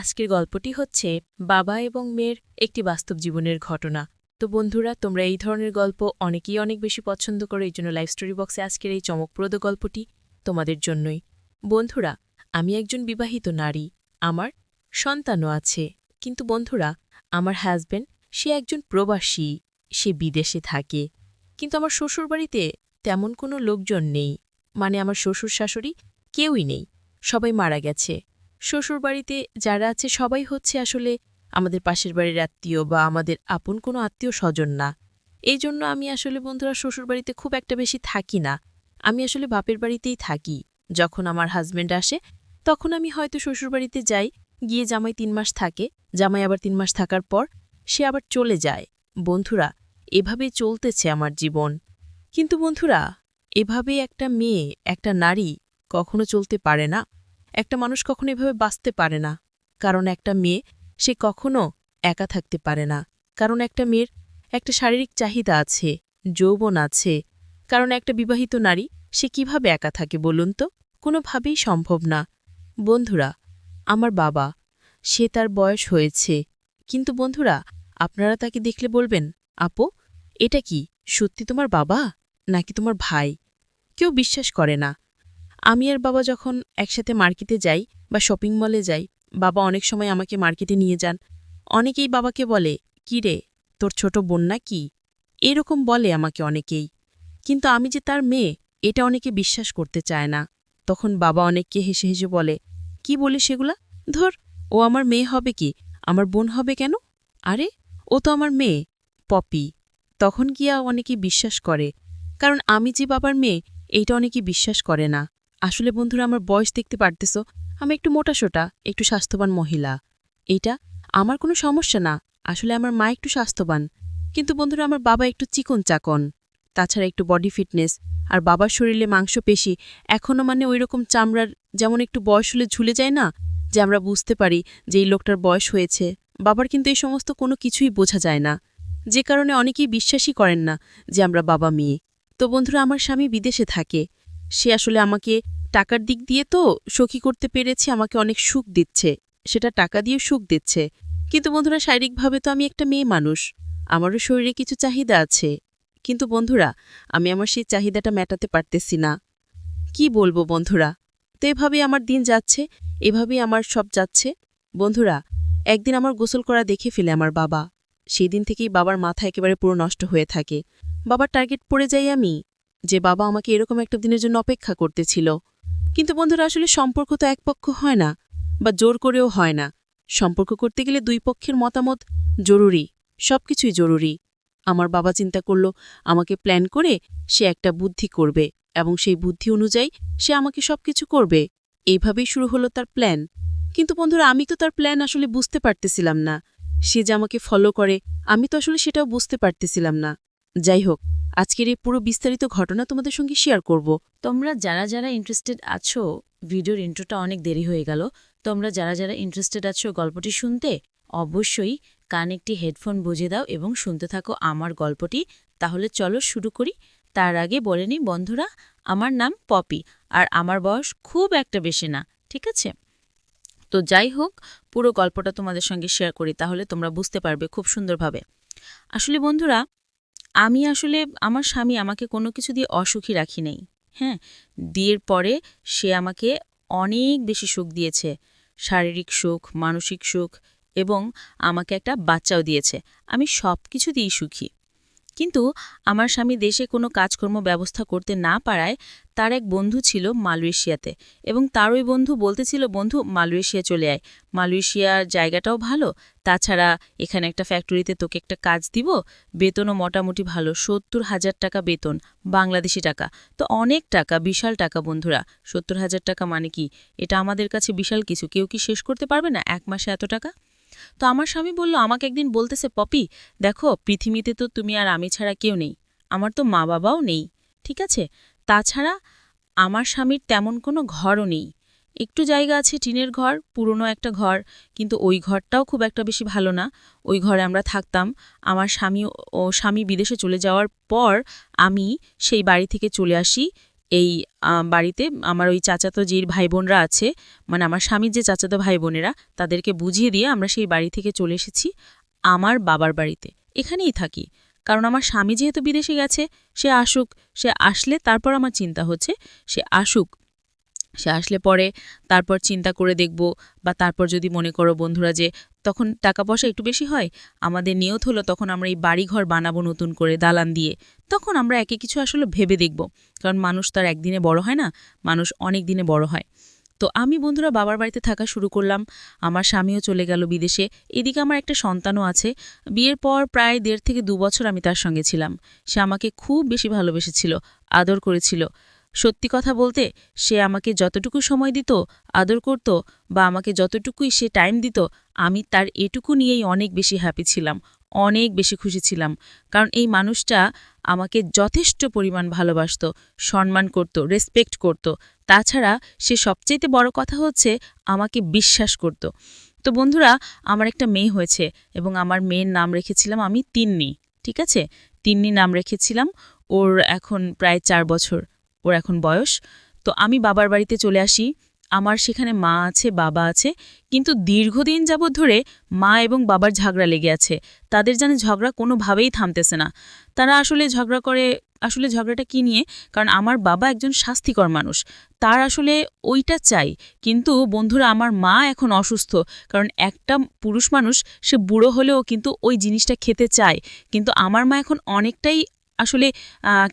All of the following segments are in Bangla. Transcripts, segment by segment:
আজকের গল্পটি হচ্ছে বাবা এবং মেয়ের একটি বাস্তব জীবনের ঘটনা। তো বন্ধুরা, তোমরা এই ধরনের গল্প অনেকেই অনেক বেশি পছন্দ করো, এই জন্য লাইভ স্টোরি বক্সে আজকের এই চমকপ্রদ গল্পটি তোমাদের জন্যই। বন্ধুরা, আমি একজন বিবাহিত নারী, আমার সন্তানও আছে। কিন্তু বন্ধুরা, আমার হাজবেন্ড সে একজন প্রবাসী, সে বিদেশে থাকে। কিন্তু আমার শ্বশুরবাড়িতে তেমন কোনো লোকজন নেই। মানে আমার শ্বশুর শাশুড়ি কেউই নেই, সবাই মারা গেছে। শ্বশুরবাড়িতে যারা আছে সবাই হচ্ছে আসলে আমাদের পাশের বাড়ির আত্মীয় বা আমাদের আপন কোনো আত্মীয় স্বজন না। এই জন্য আমি আসলে বন্ধুরা শ্বশুরবাড়িতে খুব একটা বেশি থাকি না। আমি আসলে বাপের বাড়িতেই থাকি। যখন আমার হাজবেন্ড আসে, তখন আমি হয়তো শ্বশুরবাড়িতে যাই, গিয়ে জামাই তিন মাস থাকে। জামাই আবার তিন মাস থাকার পর সে আবার চলে যায়। বন্ধুরা, এভাবে চলতেছে আমার জীবন। কিন্তু বন্ধুরা, এভাবে একটা মেয়ে, একটা নারী কখনো চলতে পারে না। একটা মানুষ কখনো এভাবে বাঁচতে পারে না। কারণ একটা মেয়ে, সে কখনো একা থাকতে পারে না। কারণ একটা মেয়ের একটা শারীরিক চাহিদা আছে, যৌবন আছে। কারণ একটা বিবাহিত নারী, সে কীভাবে একা থাকে বলুন তো? কোনোভাবেই সম্ভব না। বন্ধুরা, আমার বাবা, সে তার বয়স হয়েছে। কিন্তু বন্ধুরা, আপনারা তাকে দেখলে বলবেন, আপো, এটা কি, সত্যি তোমার বাবা? নাকি তোমার ভাই? কেউ বিশ্বাস করে না। আমি আর বাবা যখন একসাথে মার্কেটে যাই বা শপিং মলে যাই, বাবা অনেক সময় আমাকে মার্কেটে নিয়ে যান। অনেকেই বাবাকে বলে, কি রে, তোর ছোট বোন না কি? এরকম বলে আমাকে অনেকেই। কিন্তু আমি যে তার মেয়ে, এটা অনেকে বিশ্বাস করতে চায় না। তখন বাবা অনেককে হেসে হেসে বলে, কি বলে সেগুলা ধর, ও আমার মেয়ে হবে কি? আমার বোন হবে কেন? আরে, ও তো আমার মেয়ে, পপি। তখন গিয়া অনেকে বিশ্বাস করে। কারণ আমি যে বাবার মেয়ে, এইটা অনেকে বিশ্বাস করে না। আসলে বন্ধুরা, আমার বয়স দেখতে পারতেছ, আমি একটু মোটাসোটা, একটু স্বাস্থ্যবান মহিলা। এইটা আমার কোনো সমস্যা না, আসলে আমার মা একটু স্বাস্থ্যবান। কিন্তু বন্ধুরা, আমার বাবা একটু চিকন চাকন তাছাড়া একটু বডি ফিটনেস আর বাবার শরীরে মাংসপেশি এখনও মানে ওই রকম চামড়ার যেমন একটু বয়স হলে ঝুলে যায় না, যে আমরা বুঝতে পারি যে এই লোকটার বয়স হয়েছে। বাবার কিন্তু এই সমস্ত কোনো কিছুই বোঝা যায় না। যে কারণে অনেকেই বিশ্বাসই করেন না যে আমরা বাবা মেয়ে। তো বন্ধুরা, আমার স্বামী বিদেশে থাকে। সে আসলে আমাকে টাকার দিক দিয়ে তো সখী করতে পেরেছি, আমাকে অনেক সুখ দিচ্ছে। সেটা টাকা দিয়ে সুখ দিচ্ছে। কিন্তু বন্ধুরা, শারীরিকভাবে তো আমি একটা মেয়ে মানুষ। আমারও শরীরে কিছু চাহিদা আছে। কিন্তু বন্ধুরা, আমি আমার সেই চাহিদাটা মেটাতে পারতেছি না। কি বলব বন্ধুরা? তো এভাবেই আমার দিন যাচ্ছে, এভাবেই আমার সব যাচ্ছে। বন্ধুরা, একদিন আমার গোসল করা দেখে ফেলে আমার বাবা। সেই দিন থেকেই বাবার মাথা একেবারে পুরো নষ্ট হয়ে থাকে। বাবার টার্গেট পড়ে যাই আমি, যে বাবা আমাকে এরকম একটা দিনের জন্য অপেক্ষা করতেছিল। কিন্তু বন্ধুরা, আসলে সম্পর্ক তো এক পক্ষ হয় না, বা জোর করেও হয় না। সম্পর্ক করতে গেলে দুই পক্ষের মতামত জরুরি, সবকিছুই জরুরি। আমার বাবা চিন্তা করল, আমাকে প্ল্যান করে সে একটা বুদ্ধি করবে, এবং সেই বুদ্ধি অনুযায়ী সে আমাকে সবকিছু করবে। এইভাবেই শুরু হলো তার প্ল্যান কিন্তু বন্ধুরা, আমি তো তার প্ল্যান আসলে বুঝতে পারতেছিলাম না। সে যে আমাকে ফলো করে, আমি তো আসলে সেটাও বুঝতে পারতেছিলাম না। যাই হোক, আজকের এই পুরো বিস্তারিত ঘটনা তোমাদের সঙ্গে শেয়ার করব। তোমরা যারা যারা ইন্টারেস্টেড আছো, ভিডিওর ইন্ট্রোটা অনেক দেরি হয়ে গেল। তোমরা যারা যারা ইন্টারেস্টেড আছো গল্পটি শুনতে, অবশ্যই কান একটি হেডফোন বুঝে দাও এবং শুনতে থাকো আমার গল্পটি। তাহলে চলো শুরু করি। তার আগে বলে নিই, বন্ধুরা, আমার নাম পপি আর আমার বয়স খুব একটা বেশি না, ঠিক আছে? তো যাই হোক, পুরো গল্পটা তোমাদের সঙ্গে শেয়ার করি, তাহলে তোমরা বুঝতে পারবে খুব সুন্দরভাবে। আসলে বন্ধুরা আমি আসলে আমার স্বামী আমাকে কোনো কিছু দিয়ে অসুখী রাখি নাই। হ্যাঁ বিয়ের পরে সে আমাকে অনেক বেশি সুখ দিয়েছে। শারীরিক সুখ, মানসিক সুখ এবং আমাকে একটা বাচ্চাও দিয়েছে। আমি সব কিছু দিয়েই সুখী। কিন্তু আমার স্বামী দেশে কোনো কাজকর্ম ব্যবস্থা করতে না পারায় তার এক বন্ধু ছিল মালয়েশিয়াতে এবং তার ওই বন্ধু বলতেছিল বন্ধু, মালয়েশিয়া চলে আয়। মালয়েশিয়ার জায়গাটাও ভালো। তাছাড়া এখানে একটা ফ্যাক্টরিতে তোকে একটা কাজ দিব। বেতনও মোটামুটি ভালো। সত্তর হাজার টাকা বেতন। বাংলাদেশি টাকা। তো অনেক টাকা, বিশাল টাকা বন্ধুরা। সত্তর হাজার টাকা মানে কি? এটা আমাদের কাছে বিশাল কিছু। কেউ কি শেষ করতে পারবে না? এক মাসে এত টাকা? তো আমার স্বামী বলল, আমাকে একদিন বলতেছে, পপি, দেখো, পৃথিবীতে তো তুমি আর আমি ছাড়া কেউ নেই, আমার তো মা বাবাও নেই, ঠিক আছে? তাছাড়া আমার স্বামীর তেমন কোনো ঘরও নেই। একটু জায়গা আছে টিনের ঘর, পুরনো একটা ঘর, কিন্তু ওই ঘরটাও খুব একটা বেশি ভালো না। ওই ঘরে আমরা থাকতাম। আমার স্বামী ও স্বামী বিদেশে চলে যাওয়ার পর আমি সেই বাড়ি থেকে চলে আসি। এই বাড়িতে আমার ওই চাচাতো যেই ভাই বোনরা আছে মানে আমার স্বামীর যে চাচাতো ভাই বোনেরা তাদেরকে বুঝিয়ে দিয়ে আমরা সেই বাড়ি থেকে চলে এসেছি আমার বাবার বাড়িতে। এখানেই থাকি। কারণ আমার স্বামী যেহেতু বিদেশে গেছে, সে আসুক, সে আসলে তারপর আমার চিন্তা হচ্ছে, সে আসুক সে আসলে পরে তারপর চিন্তা করে দেখব বা তারপর যদি মনে করো বন্ধুরা যে তখন টাকা পয়সা একটু বেশি হয়, আমাদের নিয়ত হলো তখন আমরা এই বাড়িঘর বানাবো নতুন করে দালান দিয়ে। তখন আমরা একে কিছু আসলে ভেবে দেখব। কারণ মানুষ তার একদিনে বড় হয় না, মানুষ অনেক দিনে বড় হয়। তো আমি বন্ধুরা বাবার বাড়িতে থাকা শুরু করলাম, আমার স্বামীও চলে গেল বিদেশে। এদিকে আমার একটা সন্তানও আছে। বিয়ের পর প্রায় দেড় থেকে দু বছর আমি তার সঙ্গে ছিলাম। সে আমাকে খুব বেশি ভালোবেসেছিল, আদর করেছিল। সত্যি কথা বলতে, সে আমাকে যতটুকু সময় দিত, আদর করত বা আমাকে যতটুকুই সে টাইম দিত, আমি তার এটুকু নিয়েই অনেক বেশি হ্যাপি ছিলাম, অনেক বেশি খুশি ছিলাম। কারণ এই মানুষটা আমাকে যথেষ্ট পরিমাণ ভালোবাসত, সম্মান করত রেসপেক্ট করত। তাছাড়া সে সবচেয়ে বড় কথা হচ্ছে, আমাকে বিশ্বাস করত। তো বন্ধুরা, আমার একটা মেয়ে হয়েছে এবং আমার মেয়ের নাম রেখেছিলাম আমি তিন্নি, ঠিক আছে? তিন্নি নাম রেখেছিলাম, ওর এখন প্রায় চার বছর। ওর এখন বয়স। তো আমি বাবার বাড়িতে চলে আসি। আমার সেখানে মা আছে, বাবা আছে। কিন্তু দীর্ঘদিন যাবৎ ধরে মা এবং বাবার ঝগড়া লেগে আছে। তাদের জানে ঝগড়া কোনোভাবেই থামতেছে না। তারা আসলে ঝগড়া করে, আসলে ঝগড়াটা কি নিয়ে? কারণ আমার বাবা একজন শাস্তিকর মানুষ। তার আসলে ওইটা চাই। কিন্তু বন্ধুরা, আমার মা এখন অসুস্থ। কারণ একটা পুরুষ মানুষ, সে বুড়ো হলেও কিন্তু ওই জিনিসটা খেতে চায়। কিন্তু আমার মা এখন অনেকটাই আসলে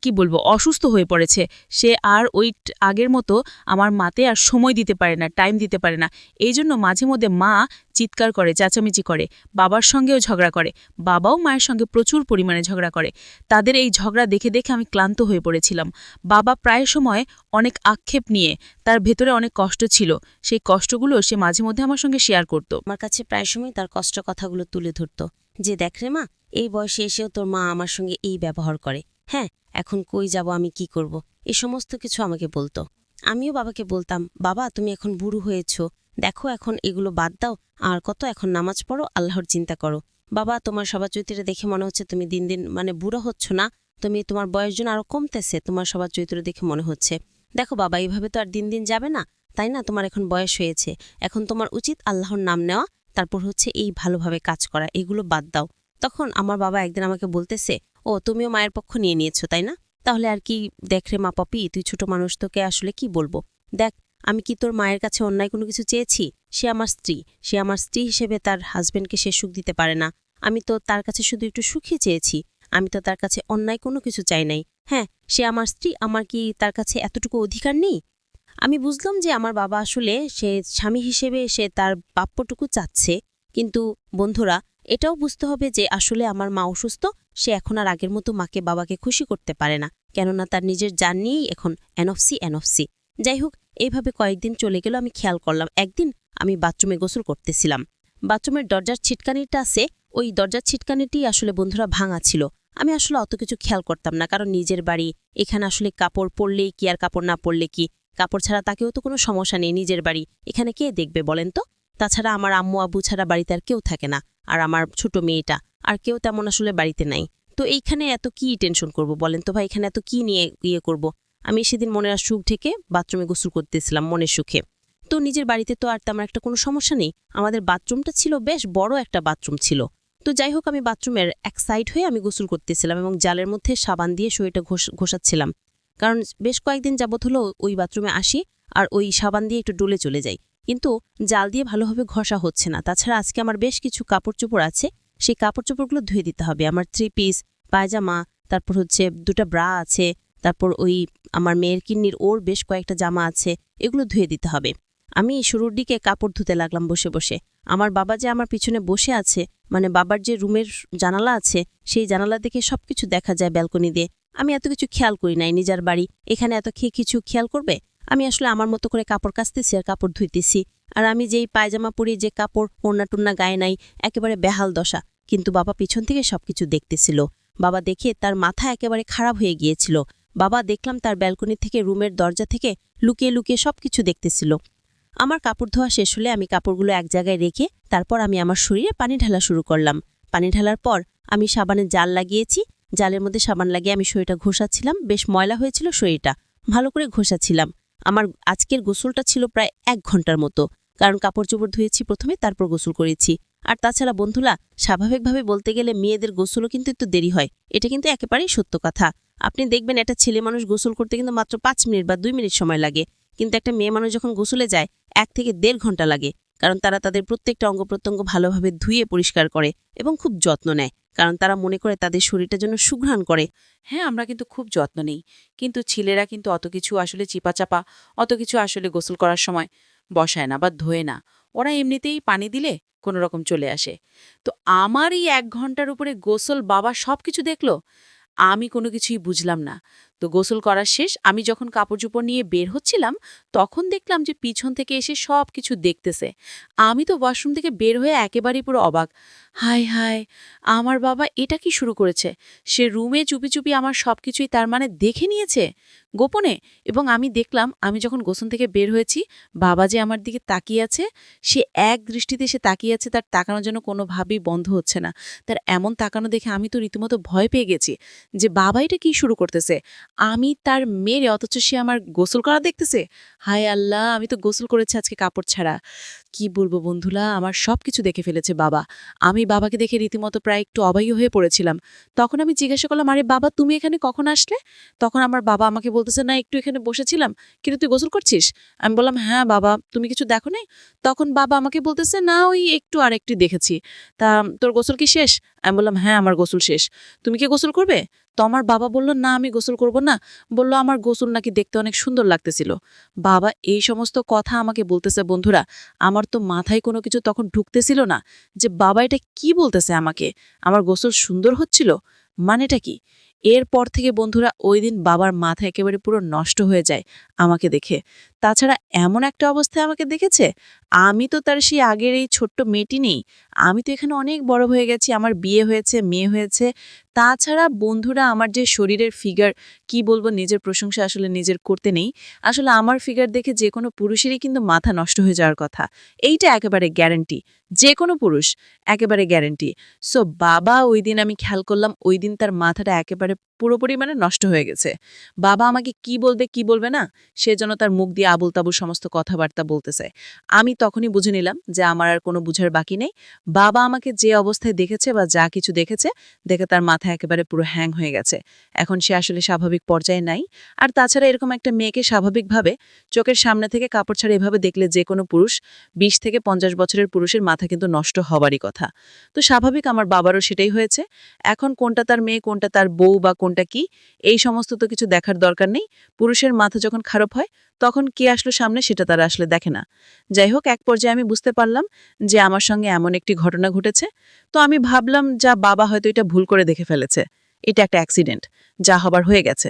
কি বলব, অসুস্থ হয়ে পড়েছে। সে আর ওই আগের মতো আমার মাতে আর সময় দিতে পারে না টাইম দিতে পারে না। এই জন্য মাঝে মধ্যে মা চিৎকার করে, চেঁচামেচি করে, বাবার সঙ্গেও ঝগড়া করে, বাবাও মায়ের সঙ্গে প্রচুর পরিমাণে ঝগড়া করে। তাদের এই ঝগড়া দেখে দেখে আমি ক্লান্ত হয়ে পড়েছিলাম। বাবা প্রায় সময় অনেক আক্ষেপ নিয়ে, তার ভেতরে অনেক কষ্ট ছিল। সেই কষ্টগুলো সে মাঝে মধ্যে আমার সঙ্গে শেয়ার করত। আমার কাছে প্রায় সময় তার কষ্ট কথাগুলো তুলে ধরত। যে দেখ রে মা, এই বয়সে এসেও তোর মা আমার সঙ্গে এই ব্যবহার করে। হ্যাঁ এখন কই যাব, আমি কি করব? এ সমস্ত কিছু আমাকে বলতো। আমিও বাবাকে বলতাম, বাবা, তুমি এখন বুড়ো হয়েছ। দেখো এখন এগুলো বাদ দাও, আর কত এখন নামাজ পড়ো, আল্লাহর চিন্তা করো। বাবা, তোমার সবার চরিত্রে দেখে মনে হচ্ছে তুমি দিন দিন মানে বুড়ো হচ্ছ না। তুমি, তোমার বয়স জন আরও কমতেছে, তোমার সবার চরিত্র দেখে মনে হচ্ছে। দেখো বাবা, এইভাবে তো আর দিন দিন যাবে না। তাই না? তোমার এখন বয়স হয়েছে। এখন তোমার উচিত আল্লাহর নাম নেওয়া তারপর হচ্ছে এই ভালোভাবে কাজ করা, এগুলো বাদ দাও। তখন আমার বাবা একদিন আমাকে বলতেছে, ও, তুমিও মায়ের পক্ষ নিয়ে নিয়েছো, তাই না? তাহলে আর কি দেখ রে মা পপি, তুই ছোট মানুষ, তোকে আসলে কি বলব? দেখ, আমি কি তোর মায়ের কাছে অন্যায় কোনো কিছু চেয়েছি? সে আমার স্ত্রী, সে আমার স্ত্রী হিসেবে তার হাজবেন্ডকে সে সুখ দিতে পারে না। আমি তো তার কাছে শুধু একটু সুখী চেয়েছি। আমি তো তার কাছে অন্যায় কোনো কিছু চাই নাই। হ্যাঁ সে আমার স্ত্রী, আমার কি তার কাছে এতটুকু অধিকার নেই? আমি বুঝলাম যে আমার বাবা আসলে সে স্বামী হিসেবে সে তার প্রাপ্যটুকু চাচ্ছে। কিন্তু বন্ধুরা, এটাও বুঝতে হবে যে আসলে আমার মা অসুস্থ, সে এখন আর আগের মতো মাকে, বাবাকে খুশি করতে পারে না। কেননা তার নিজের জান নিয়েই এখন এনঅফসি এনঅফসি যাই হোক, এইভাবে কয়েকদিন চলে গেল, আমি খেয়াল করলাম। একদিন আমি বাথরুমে গোসল করতেছিলাম। বাথরুমের দরজার ছিটকানিটা আছে, ওই দরজার ছিটকানিটি আসলে বন্ধুরা ভাঙা ছিল। আমি আসলে অত কিছু খেয়াল করতাম না, কারণ নিজের বাড়ি, এখানে আসলে কাপড় পরলেই কি আর কাপড় না পরলে কি? কাপড় ছাড়া তাকেও তো কোনো সমস্যা নেই নিজের বাড়ি। এখানে কে দেখবে বলেন তো? তাছাড়া আমার আম্মু আব্বু ছাড়া বাড়িতে আর কেউ থাকে না, আর আমার ছোট মেয়েটা, আর কেউ তেমন আসলে বাড়িতে নাই। তো এইখানে এত কি টেনশন করব বলেন তো ভাই? এখানে এত কি নিয়ে ইয়ে করব? আমি সেদিন মনের সুখ ঢেকে বাথরুমে গোসল করতেছিলাম মনের সুখে। তো নিজের বাড়িতে তো আর তেমন একটা কোনো সমস্যা নেই, আমাদের বাথরুমটা ছিল বেশ বড় একটা বাথরুম ছিল। তো যাই হোক আমি বাথরুমের এক সাইড হয়ে আমি গোসল করতেছিলাম এবং জালের মধ্যে সাবান দিয়ে শরীরটা ঘষ- ঘষাচ্ছিলাম। কারণ বেশ কয়েকদিন যাবত হলো ওই বাথরুমে আসি আর ওই সাবান দিয়ে একটু ডলে চলে যাই। কিন্তু জাল দিয়ে ভালোভাবে ঘষা হচ্ছে না। তাছাড়া আজকে আমার বেশ কিছু কাপড় চোপড় আছে। সেই কাপড় চোপড়গুলো ধুয়ে দিতে হবে। আমার থ্রি পিস পায়জামা, তারপর হচ্ছে দুটা ব্রা আছে, তারপর ওই আমার মেয়ের কিন্নির ওর বেশ কয়েকটা জামা আছে, এগুলো ধুয়ে দিতে হবে। আমি শুরুর দিকে কাপড় ধুতে লাগলাম বসে বসে। আমার বাবা যে আমার পিছনে বসে আছে মানে বাবার যে রুমের জানালা আছে, সেই জানালা দেখে সবকিছু দেখা যায় ব্যালকনি দিয়ে। আমি এত কিছু খেয়াল করি নাই নিজের বাড়ি। এখানে এত খেয়ে কিছু খেয়াল করবে? আমি আসলে আমার মতো করে কাপড় কাচতেছি আর কাপড় ধুইতেছি। আর আমি যেই পায়জামা পরি, যে কাপড় ওড়না টুন্না গায়ে নাই, একেবারে বেহাল দশা। কিন্তু বাবা পিছন থেকে সবকিছু দেখতেছিল। বাবা দেখে তার মাথা একেবারে খারাপ হয়ে গিয়েছিল। বাবা দেখলাম তার ব্যালকনি থেকে রুমের দরজা থেকে লুকিয়ে লুকিয়ে সব কিছু দেখতেছিল। আমার কাপড় ধোয়া শেষ হলে আমি কাপড়গুলো এক জায়গায় রেখে তারপর আমি আমার শরীরে পানি ঢালা শুরু করলাম। পানি ঢালার পর আমি সাবানের জাল লাগিয়েছি জালের মধ্যে সাবান লাগিয়ে আমি শরীরটা ঘষাচ্ছিলাম। বেশ ময়লা হয়েছিল শরীরটা। ভালো করে ঘষাছিলাম আমার আজকের গোসলটা ছিল প্রায় এক ঘণ্টার মতো। কারণ কাপড় চোপড় ধুয়েছি প্রথমে, তারপর গোসল করেছি। আর তাছাড়া বন্ধুরা, স্বাভাবিকভাবে বলতে গেলে মেয়েদের গোসলও কিন্তু একটু দেরি হয়। এটা কিন্তু একেবারেই সত্য কথা। আপনি দেখবেন একটা ছেলে মানুষ গোসল করতে কিন্তু মাত্র পাঁচ মিনিট বা দুই মিনিট সময় লাগে। কিন্তু একটা মেয়ে মানুষ যখন গোসলে যায়, এক থেকে দেড় ঘণ্টা লাগে। কারণ তারা তাদের প্রত্যেকটা অঙ্গ প্রত্যঙ্গ ভালোভাবে ধুয়ে পরিষ্কার করে এবং খুব যত্ন নেয়। কারণ তারা মনে করে তাদের শরীরটা যেন সুঘ্রাণ করে। হ্যাঁ আমরা কিন্তু খুব যত্ন নেই। কিন্তু ছেলেরা কিন্তু অত কিছু আসলে চিপাচাপা, অত কিছু আসলে গোসল করার সময় বসায় না বা ধোয়ে না। ওরা এমনিতেই পানি দিলে কোনো রকম চলে আসে। তো আমার এই এক ঘণ্টার উপরে গোসল বাবা সব কিছু দেখল। আমি কোনো কিছুই বুঝলাম না। তো গোসল করার শেষ, আমি যখন কাপড় চোপড় নিয়ে বের হচ্ছিলাম, তখন দেখলাম যে পিছন থেকে এসে সব কিছু দেখতেছে। আমি তো ওয়াশরুম থেকে বের হয়ে একেবারেই পুরো অবাক। হায় হায়, আমার বাবা এটা কি শুরু করেছে? সে রুমে চুপি চুপি আমার সব কিছুই তার মানে দেখে নিয়েছে? গোপনে? এবং আমি দেখলাম, আমি যখন গোসল থেকে বের হয়েছি, বাবা যে আমার দিকে তাকিয়ে আছে, সে এক দৃষ্টিতে সে তাকিয়ে আছে, তার তাকানোর জন্য কোনোভাবেই বন্ধ হচ্ছে না। তার এমন তাকানো দেখে আমি তো রীতিমতো ভয় পেয়ে গেছি যে বাবা এটা কি শুরু করতেছে? আমি তার মেরে অথচ সে আমার গোসল করা দেখতেছে? হায় আল্লাহ, আমি তো গোসল করেছি আজকে কাপড় ছাড়া। কি বলব বন্ধুলা আমার সব কিছু দেখে ফেলেছে বাবা। আমি বাবাকে দেখে রীতিমতো প্রায় একটু অবাই হয়ে পড়েছিলাম। তখন আমি জিজ্ঞাসা করলাম, আরে বাবা, তুমি এখানে কখন আসলে? তখন আমার বাবা আমাকে বলতেছে, না, একটু এখানে বসেছিলাম। কিন্তু তুই গোসল করছিস? আমি বললাম হ্যাঁ বাবা, তুমি কিছু দেখো নাই তখন বাবা আমাকে বলতেছে, না, ওই একটু আর একটু দেখেছি। তা, তোর গোসল কি শেষ? আমি বললাম হ্যাঁ আমার গোসল শেষ। তুমি কি গোসল করবে? তো আমার বাবা বলল, না, আমি গোসল করব না। বলল, আমার গোসল নাকি দেখতে অনেক সুন্দর লাগতেছিল। বাবা এই সমস্ত কথা আমাকে বলতেছে, বন্ধুরা, আমার তো মাথায় কোনো কিছু তখন ঢুকতেছিল না যে বাবা এটা কি বলতেছে আমাকে? আমার গোসল সুন্দর হচ্ছিল? মানেটা কি? এরপর থেকে বন্ধুরা, ওই দিন বাবার মাথা একেবারে পুরো নষ্ট হয়ে যায় আমাকে দেখে। তাছাড়া এমন একটা অবস্থায় আমাকে দেখেছে, আমি তো তার সেই আগের এই ছোট্ট মেয়েটি নেই, আমি তো এখানে অনেক বড় হয়ে গেছি, আমার বিয়ে হয়েছে, মেয়ে হয়েছে। তাছাড়া বন্ধুরা আমার যে শরীরের ফিগার কি বলব, নিজের প্রশংসা আসলে নিজের করতে নেই। আসলে আমার ফিগার দেখে যে কোনো পুরুষেরই কিন্তু মাথা নষ্ট হয়ে যাওয়ার কথা। এইটা একেবারে গ্যারেন্টি যে কোনো পুরুষ, একেবারে গ্যারেন্টি সো বাবা ওই দিন আমি খেয়াল করলাম, ওই দিন তার মাথাটা একেবারে পুরোপুরি মানে নষ্ট হয়ে গেছে। বাবা আমাকে কি বলবে কি বলবে না, সে যেন তার মুখ দিয়ে আবুল তাবুল সমস্ত কথাবার্তা বলতেছে। আমি তখনই বুঝে নিলাম যে আমার আর কোনো বুঝার বাকি নেই। বাবা আমাকে যে অবস্থায় দেখেছে বা যা কিছু দেখেছে, দেখে তার মাথা একেবারে পুরো হ্যাং হয়ে গেছে। এখন সে আসলে স্বাভাবিক পর্যায়ে নাই। আর তাছাড়া এরকম একটা মেয়েকে স্বাভাবিকভাবে চোখের সামনে থেকে কাপড় ছাড়া এভাবে দেখলে যে কোনো পুরুষ, বিশ থেকে পঞ্চাশ বছরের পুরুষের মাথা কিন্তু নষ্ট হবারই কথা। তো স্বাভাবিক আমার বাবারও সেটাই হয়েছে। এখন কোনটা তার মেয়ে, কোনটা তার বউ বা কোনটা কি, এই সমস্ত তো কিছু দেখার দরকার নেই। পুরুষের মাথা যখন খারাপ হয় তখন কে আসলো সামনে সেটা তারা আসলে দেখে না। যাই হোক এক পর্যায়ে আমি বুঝতে পারলাম যে আমার সঙ্গে এমন একটি ঘটনা ঘটেছে। তো আমি ভাবলাম, যা বাবা হয়তো এটা ভুল করে দেখে ফেলেছে। এটা একটা অ্যাক্সিডেন্ট, যা হবার হয়ে গেছে।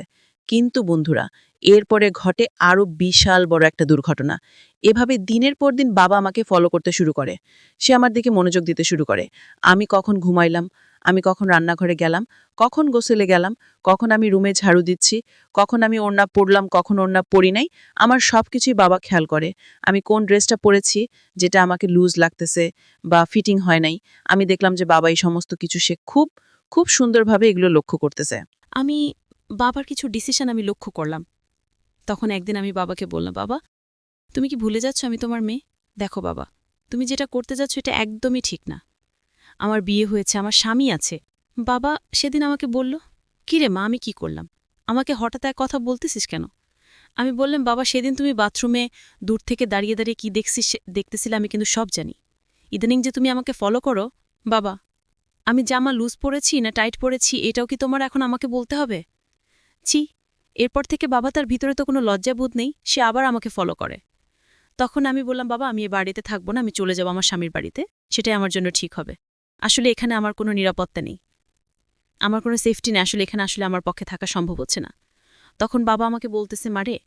কিন্তু বন্ধুরা, এরপরে ঘটে আরও বিশাল বড় একটা দুর্ঘটনা। এভাবে দিনের পর দিন বাবা আমাকে ফলো করতে শুরু করে। সে আমার দিকে মনোযোগ দিতে শুরু করে। আমি কখন ঘুমাইলাম আমি কখন রান্নাঘরে গেলাম, কখন গোসলে গেলাম, কখন আমি রুমে ঝাড়ু দিচ্ছি, কখন আমি ওড়না পরলাম, কখন ওড়না পরি নাই, আমার সব কিছুই বাবা খেয়াল করে। আমি কোন ড্রেসটা পরেছি যেটা আমাকে লুজ লাগতেছে বা ফিটিং হয় নাই, আমি দেখলাম যে বাবা এই সমস্ত কিছু সে খুব খুব সুন্দরভাবে এগুলো লক্ষ্য করতেছে। আমি বাবার কিছু ডিসিশন আমি লক্ষ্য করলাম। তখন একদিন আমি বাবাকে বললাম, বাবা, তুমি কি ভুলে যাচ্ছ আমি তোমার মেয়ে? দেখো বাবা, তুমি যেটা করতে যাচ্ছ এটা একদমই ঠিক না। আমার বিয়ে হয়েছে, আমার স্বামী আছে। বাবা সেদিন আমাকে বলল, কি রে মা, আমি কি করলাম? আমাকে হঠাৎ এক কথা বলতেছিস কেন? আমি বললাম, বাবা, সেদিন তুমি বাথরুমে দূর থেকে দাঁড়িয়ে দাঁড়িয়ে কি দেখছিস দেখতেছিলে, আমি কিন্তু সব জানি। ইদানিং যে তুমি আমাকে ফলো করো, বাবা, আমি জামা লুজ পরেছি না টাইট পরেছি, এটাও কি তোমার এখন আমাকে বলতে হবে? ছি, এরপর থেকে বাবা তার ভিতরে তো কোনো লজ্জাবোধ নেই, সে আবার আমাকে ফলো করে। তখন আমি বললাম, বাবা, আমি এ বাড়িতে থাকব না, আমি চলে যাব আমার স্বামীর বাড়িতে, সেটাই আমার জন্য ঠিক হবে। আসলে এখানে আমার কোনো নিরাপত্তা নেই। আমার কোনো সেফটি নেই, আসলে এখানে আসলে আমার পক্ষে থাকা সম্ভব হচ্ছে না। তখন বাবা আমাকে বলতেছে, মারে,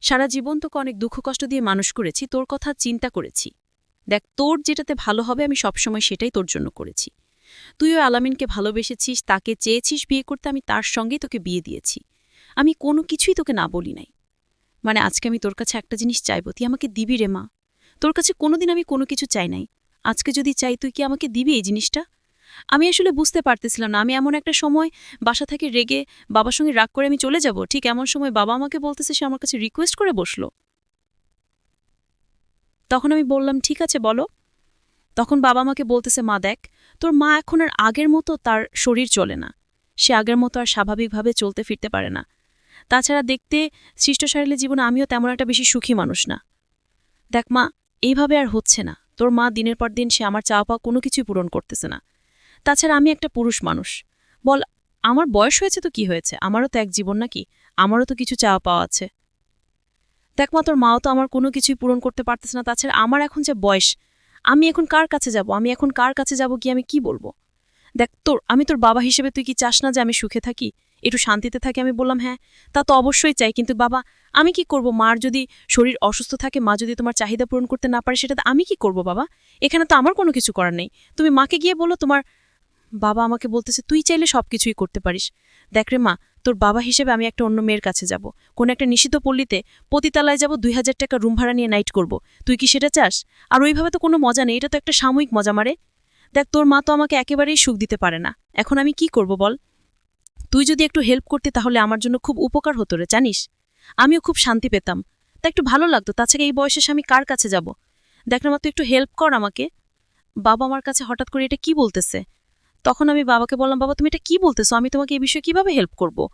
সারা জীবন তোকে অনেক দুঃখ কষ্ট দিয়ে মানুষ করেছি, তোর কথা চিন্তা করেছি। দেখ, তোর যেটাতে ভালো হবে, আমি সবসময় সেটাই তোর জন্য করেছি। তুইও আলামিনকে ভালোবেসেছিস, তাকে চেয়েছিস বিয়ে করতে, আমি তার সঙ্গেই তোকে বিয়ে দিয়েছি। আমি কোনো কিছুই তোকে না বলি নাই। মানে আজকে আমি তোর কাছে একটা জিনিস চাইব, তুই আমাকে দিবি রে মা। তোর কাছে কোনোদিন আমি কোনো কিছু চাই নাই। আজকে যদি চাই, তুই কি আমাকে দিবি এই জিনিসটা? আমি আসলে বুঝতে পারতেছিলাম না। আমি এমন একটা সময় বাসা থেকে রেগে বাবার সঙ্গে রাগ করে আমি চলে যাব। ঠিক এমন সময় বাবা আমাকে বলতেছে, সে আমার কাছে রিকোয়েস্ট করে বসল। তখন আমি বললাম, ঠিক আছে, বলো। তখন বাবা আমাকে বলতেছে, মা, দেখ, তোর মা এখন আর আগের মতো তার শরীর চলে না। সে আগের মতো আর স্বাভাবিকভাবে চলতে ফিরতে পারে না। তাছাড়া দেখতে সৃষ্টশালীল জীবনে আমিও তেমন একটা বেশি সুখী মানুষ না। দেখ, মা, এইভাবে আর হচ্ছে না। তোর মা দিনের পর দিন সে আমার চাওয়া পাওয়া কোনো কিছুই পূরণ করতেছে না। তাছাড়া আমি একটা পুরুষ মানুষ। বল, আমার বয়স হয়েছে তো কি হয়েছে? আমারও তো এক জীবন নাকি? আমারও তো কিছু চাওয়া পাওয়া আছে। দেখ মা, তোর মাও তো আমার কোনো কিছুই পূরণ করতে পারতেছে না। তাছাড়া আমার এখন যে বয়স, আমি এখন কার কাছে যাব? আমি এখন কার কাছে যাব কি আমি কি বলব? দেখ, তোর, আমি তোর বাবা হিসেবে তুই কি চাস না যে আমি সুখে থাকি? একটু শান্তিতে থাকি? আমি বললাম হ্যাঁ তা তো অবশ্যই চাই। কিন্তু বাবা আমি কি করব? মার যদি শরীর অসুস্থ থাকে, মা যদি তোমার চাহিদা পূরণ করতে না পারে সেটাতে আমি কি করব বাবা? এখানে তো আমার কোনো কিছু করার নেই। তুমি মাকে গিয়ে বলো, তোমার বাবা আমাকে বলতেছে, তুই চাইলে সব কিছুই করতে পারিস। দেখ রে মা, তোর বাবা হিসেবে আমি একটা অন্য মেয়ের কাছে যাব। কোন একটা নিষিদ্ধ পল্লীতে পতিতালায় যাব, দুই হাজার টাকা রুম ভাড়া নিয়ে নাইট করব। তুই কি সেটা চাস? আর ওইভাবে তো কোনো মজা নেই, এটা তো একটা সাময়িক মজা মারে। দেখ, তোর মা তো আমাকে একেবারেই সুখ দিতে পারে না। এখন আমি কি করব বল? তুই যদি একটু হেল্প করতে, তাহলে আমার জন্য খুব উপকার হতো রে, জানিস? আমিও খুব শান্তি পেতাম। তা একটু ভালো লাগতো। তাছাড়া এই বয়সে আমি কার কাছে যাব? দেখ না মা, তুই একটু হেল্প কর আমাকে। বাবা আমার কাছে হঠাৎ করে এটা কি বলতেছে? তখন আমি বাবাকে বললাম, বাবা, তুমি এটা কি বলতেছো? আমি তোমাকে এই বিষয়ে কীভাবে হেল্প করব?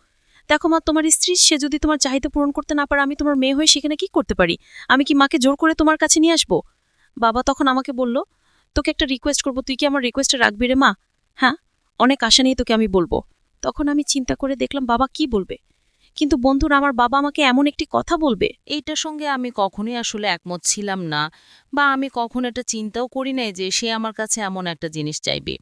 দেখো মা, তোমার স্ত্রী, সে যদি তোমার চাহিদা পূরণ করতে না পারে, আমি তোমার মেয়ে হয়ে সেখানে কি করতে পারি? আমি কি মাকে জোর করে তোমার কাছে নিয়ে আসব? বাবা তখন আমাকে বলল, তোকে একটা রিকোয়েস্ট করব। তুই কি আমার রিকোয়েস্টে রাখবি রে মা? হ্যাঁ অনেক আশা নিয়ে তোকে আমি বলব। তখন আমি চিন্তা করে দেখলাম, বাবা কি বলবে? কিন্তু বন্ধুরা, আমার বাবা আমাকে এমন একটি কথা বলবে। এইটার সঙ্গে আমি কখনোই আসলে একমত ছিলাম না বা আমি কখনো এটা চিন্তাও করি নাই যে সে আমার কাছে এমন একটা জিনিস চাইবে।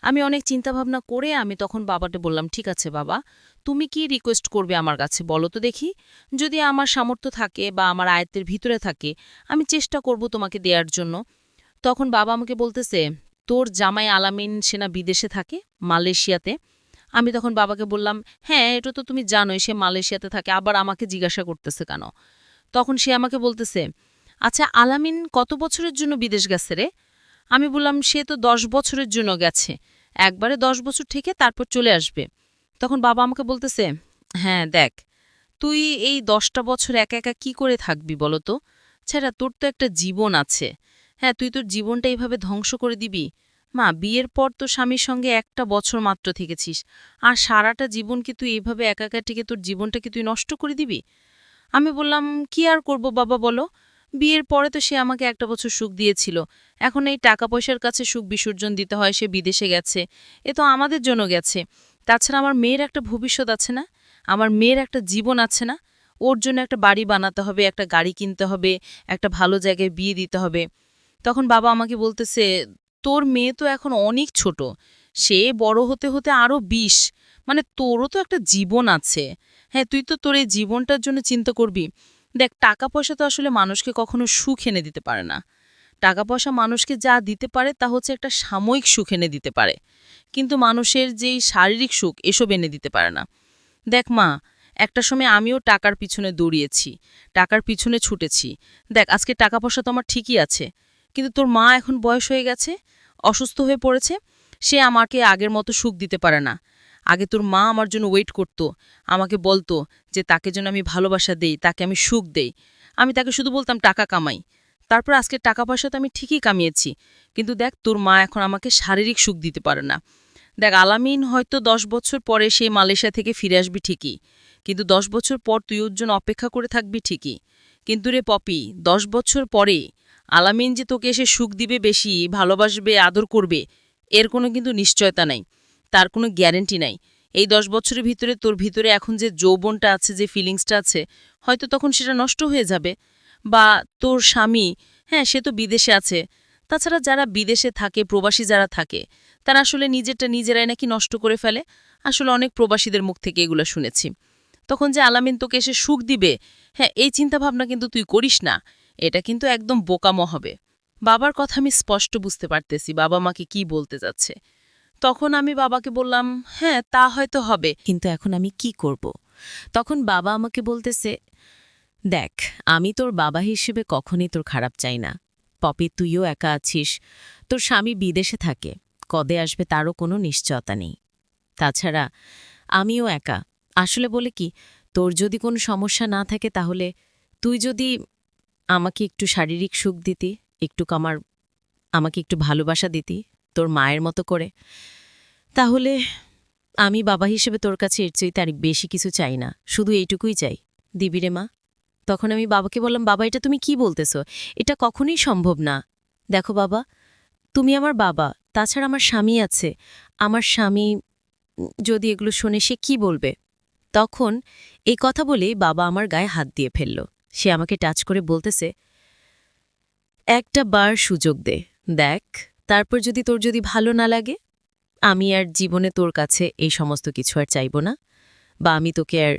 আমি অনেক চিন্তাভাবনা করে আমি তখন বাবাকে বললাম, ঠিক আছে বাবা, তুমি কি রিকোয়েস্ট করবে আমার কাছে বলো তো দেখি। যদি আমার সামর্থ্য থাকে বা আমার আয়ত্তের ভিতরে থাকে, আমি চেষ্টা করব তোমাকে দেওয়ার জন্য। তখন বাবা আমাকে বলতেছে, তোর জামাই আলামিন সেনা বিদেশে থাকে, মালয়েশিয়াতে। আমি তখন বাবাকে বললাম হ্যাঁ এটা তো তুমি জানোই, সে মালয়েশিয়াতে থাকে, আবার আমাকে জিজ্ঞাসা করতেছে কেন? তখন সে আমাকে বলতেছে আচ্ছা আলামিন কত বছরের জন্য বিদেশ গেছে রে? আমি বললাম, সে তো দশ বছরের জন্য গেছে, একবারে দশ বছর থেকে তারপর চলে আসবে। তখন বাবা আমাকে বলতেছে হ্যাঁ দেখ, তুই এই দশটা বছর একা একা কি করে থাকবি বলো তো? ছাড়া, তোর তো একটা জীবন আছে। হ্যাঁ তুই তোর জীবনটা এইভাবে ধ্বংস করে দিবি। মা, বিয়ের পর তো স্বামীর সঙ্গে একটা বছর মাত্র থেকেছিস। আর সারাটা জীবন কি তুই এইভাবে একা একা টিকে তোর জীবনটা কি তুই নষ্ট করে দিবি? আমি বললাম, কি আর করব বাবা, বলো? বিয়ের পরে তো সে আমাকে একটা বছর সুখ দিয়েছিল। এখন এই টাকা পয়সার কাছে সুখ বিসর্জন দিতে হয়, সে বিদেশে গেছে। এ তো আমাদের জন্য গেছে। তাছাড়া আমার মেয়ের একটা ভবিষ্যৎ আছে না? আমার মেয়ের একটা জীবন আছে না? ওর জন্য একটা বাড়ি বানাতে হবে, একটা গাড়ি কিনতে হবে, একটা ভালো জায়গায় বিয়ে দিতে হবে। তখন বাবা আমাকে বলতেছে তোর মেয়ে তো এখন অনেক ছোট। সে বড় হতে হতে আরও বিশ। মানে তোরও তো একটা জীবন আছে। হ্যাঁ তুই তো তোর এই জীবনটার জন্য চিন্তা করবি। দেখ, টাকা পয়সা তো আসলে মানুষকে কখনো সুখ এনে দিতে পারে না। টাকা পয়সা মানুষকে যা দিতে পারে তা হচ্ছে একটা সাময়িক সুখ এনে দিতে পারে। কিন্তু মানুষের যেই শারীরিক সুখ, এসব এনে দিতে পারে না। দেখ মা, একটা সময় আমিও টাকার পিছনে দৌড়িয়েছি। টাকার পিছনে ছুটেছি। দেখ, আজকে টাকা পয়সা তো আমার ঠিকই আছে। কিন্তু তোর মা এখন বয়স হয়ে গেছে, অসুস্থ হয়ে পড়েছে, সে আমাকে আগের মতো সুখ দিতে পারে না। আগে তোর মা আমার জন্য ওয়েট করতো, আমাকে বলতো যে তাকে যেন আমি ভালোবাসা দেই, তাকে আমি সুখ দেই। আমি তাকে শুধু বলতাম, টাকা কামাই। তারপর আজকে টাকা পয়সা তো আমি ঠিকই কামিয়েছি, কিন্তু দেখ তোর মা এখন আমাকে শারীরিক সুখ দিতে পারে না। দেখ, আলামিন হয়তো দশ বছর পরে সেই মালয়েশিয়া থেকে ফিরে আসবি ঠিকই, কিন্তু দশ বছর পর তুই ওর জন্য অপেক্ষা করে থাকবি ঠিকই। কিন্তু রে পপি, দশ বছর পরে আলামিন যে তোকে এসে সুখ দিবে বেশি, ভালোবাসবে, আদর করবে, এর কোনো কিন্তু নিশ্চয়তা নাই, তার কোনো গ্যারেন্টি নাই। এই দশ বছরের ভিতরে তোর ভিতরে এখন যে যৌবনটা আছে, যে ফিলিংসটা আছে, হয়তো তখন সেটা নষ্ট হয়ে যাবে। বা তোর স্বামী হ্যাঁ সে তো বিদেশে আছে। তাছাড়া যারা বিদেশে থাকে, প্রবাসী যারা থাকে, তারা আসলে নিজেরটা নিজেরাই নাকি নষ্ট করে ফেলে? আসলে অনেক প্রবাসীদের মুখ থেকে এগুলো শুনেছি। তখন যে আলামিন তোকে এসে সুখ দিবে হ্যাঁ এই চিন্তাভাবনা কিন্তু তুই করিস না। এটা কিন্তু একদম বোকামো হবে। বাবার কথা আমি স্পষ্ট বুঝতে পারতেছি, বাবা মাকে কি বলতে যাচ্ছে। তখন আমি বাবাকে বললাম হ্যাঁ তা হয়তো হবে। কিন্তু এখন আমি কি করব? তখন বাবা আমাকে বলতেছে, দেখ, আমি তোর বাবা হিসেবে কখনই তোর খারাপ চাই না। পপি, তুইও একা আছিস। তোর স্বামী বিদেশে থাকে। কদে আসবে তারও কোনো নিশ্চয়তা নেই। তাছাড়া, আমিও একা। আসলে বলে কি, তোর যদি কোনো সমস্যা না থাকে তাহলে তুই যদি আমাকে একটু শারীরিক সুখ দিতি, একটু আমার আমাকে একটু ভালোবাসা দিতি তোর মায়ের মতো করে, তাহলে আমি বাবা হিসেবে তোর কাছে এর চেয়ে তার বেশি কিছু চাই না, শুধু এইটুকুই চাই। দিবি রে মা, তখন আমি বাবাকে বললাম, বাবা, এটা তুমি কি বলতেছো? এটা কখনোই সম্ভব না। দেখো বাবা, তুমি আমার বাবা, তাছাড়া আমার স্বামী আছে। আমার স্বামী, যদি এগুলো শোনে সে কি বলবে? তখন এই কথা বলেই বাবা আমার গায়ে হাত দিয়ে ফেলল। সে আমাকে টাচ করে বলতেছে, একটা বার সুযোগ দে, দেখ, তারপর যদি তোর যদি ভালো না লাগে, আমি আর জীবনে তোর কাছে এই সমস্ত কিছু আর চাইব না, বা আমি তোকে আর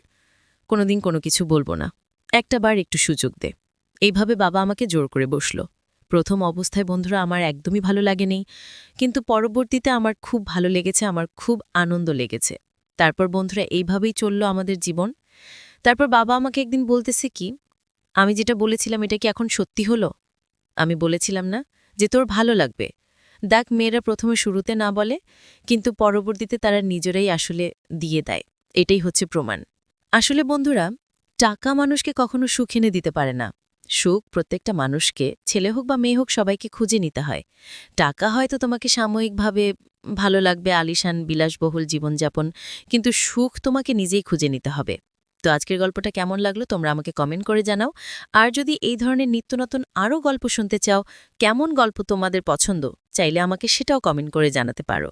কোনোদিন কোনো কিছু বলব না। একটা বার একটু সুযোগ দে। এইভাবে বাবা আমাকে জোর করে বসল। প্রথম অবস্থায় বন্ধুরা আমার একদমই ভালো লাগেনি, কিন্তু পরবর্তীতে আমার খুব ভালো লেগেছে, আমার খুব আনন্দ লেগেছে। তারপর বন্ধুরা এইভাবেই চলল আমাদের জীবন। তারপর বাবা আমাকে একদিন বলতেছে কি আমি যেটা বলেছিলাম এটা কি এখন সত্যি হলো? আমি বলেছিলাম না যে তোর ভালো লাগবে। দেখ, মেয়েরা প্রথমে শুরুতে না বলে, কিন্তু পরবর্তীতে তারা নিজেরাই আসলে দিয়ে দেয়। এটাই হচ্ছে প্রমাণ। আসলে বন্ধুরা, টাকা মানুষকে কখনো সুখ এনে দিতে পারে না। সুখ প্রত্যেকটা মানুষকে, ছেলে হোক বা মেয়ে হোক, সবাইকে খুঁজে নিতে হয়। টাকা হয়তো তোমাকে সাময়িকভাবে ভালো লাগবে, আলিশান, বিলাসবহুল জীবনযাপন, কিন্তু সুখ তোমাকে নিজেই খুঁজে নিতে হবে। তো আজকের গল্পটা কেমন লাগল তোমরা আমাকে কমেন্ট করে জানাও। আর যদি এই ধরনের নিত্য নতুন আরও গল্প শুনতে চাও, কেমন গল্প তোমাদের পছন্দ, চাইলে আমাকে সেটাও কমেন্ট করে জানাতে পারো।